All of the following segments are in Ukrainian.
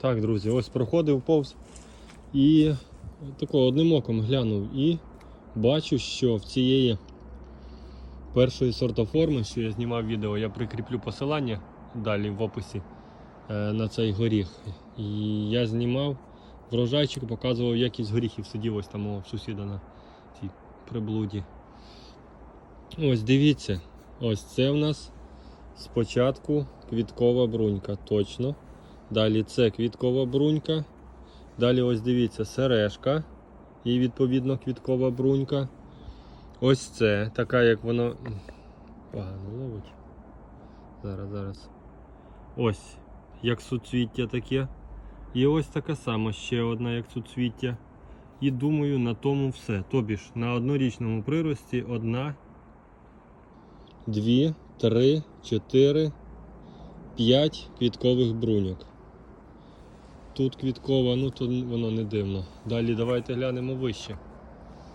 Так, друзі, ось проходив повз і тако одним оком глянув і бачу, що в цієї першої сортоформи, що я знімав відео, я прикріплю посилання далі в описі е, на цей горіх. І я знімав врожайчик, показував якість горіхів, сидів ось там у сусіда на цій приблуді. Ось дивіться, ось це в нас спочатку квіткова брунька, точно. Далі це квіткова брунька. Далі ось дивіться сережка. І відповідно квіткова брунька. Ось це, така як воно. Погано ловить. Зараз, зараз. Ось, як суцвіття таке. І ось така сама ще одна, як суцвіття. І думаю, на тому все. Тобі ж на однорічному прирості одна, дві, три, чотири, п'ять квіткових бруньок. Тут квіткова, ну то воно не дивно. Далі давайте глянемо вище.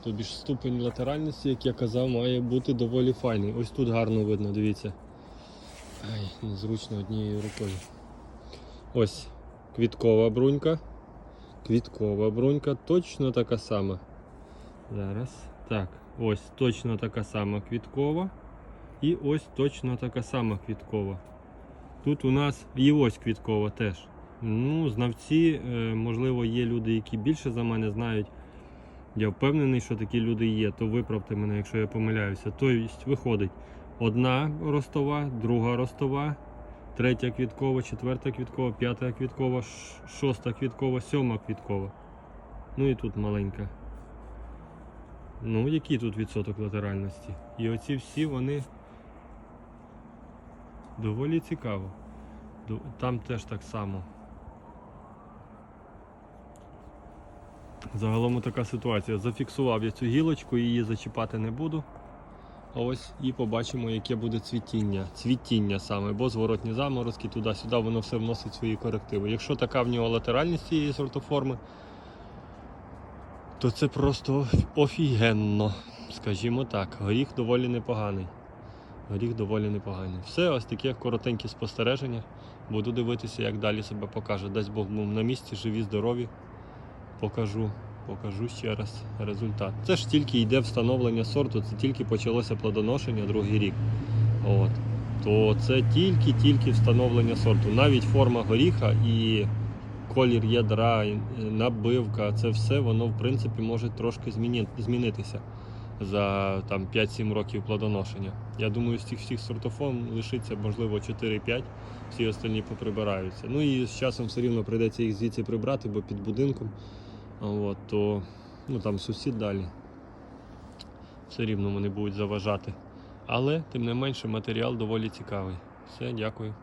Тобі ж ступень латеральності, як я казав, має бути доволі файний. Ось тут гарно видно, дивіться. Ай, незручно однією рукою. Ось квіткова брунька. Квіткова брунька точно така сама. Зараз. Так, ось точно така сама квіткова. І ось точно така сама квіткова. Тут у нас і ось квіткова теж. Ну, знавці, е, можливо, є люди, які більше за мене знають. Я впевнений, що такі люди є, то виправте мене, якщо я помиляюся. Тобто виходить одна ростова, друга ростова, третя квіткова, четверта квіткова, п'ята квіткова, шоста квіткова, сьома квіткова. Ну і тут маленька. Ну, який тут відсоток латеральності? І оці всі вони доволі цікаво. Там теж так само. Загалом така ситуація. Зафіксував я цю гілочку, її зачіпати не буду. А ось і побачимо, яке буде цвітіння. Цвітіння саме, бо зворотні заморозки туди-сюди, воно все вносить свої корективи. Якщо така в нього латеральність цієї сортоформи, то це просто офігенно. Скажімо так, горіх доволі непоганий. Горіх доволі непоганий. Все, ось таке коротеньке спостереження. Буду дивитися, як далі себе покаже. Дасть Бог на місці, живі, здорові. Покажу, покажу ще раз результат. Це ж тільки йде встановлення сорту, це тільки почалося плодоношення другий рік. От. То це тільки-тільки встановлення сорту. Навіть форма горіха і колір ядра, набивка, це все воно в принципі може трошки змінитися за там 5-7 років плодоношення. Я думаю, з цих всіх сортоформ лишиться можливо 4-5, всі остальні поприбираються. Ну і з часом все рівно прийдеться їх звідси прибрати, бо під будинком. От, то ну, там сусід далі. Все рівно вони будуть заважати. Але, тим не менше, матеріал доволі цікавий. Все, дякую.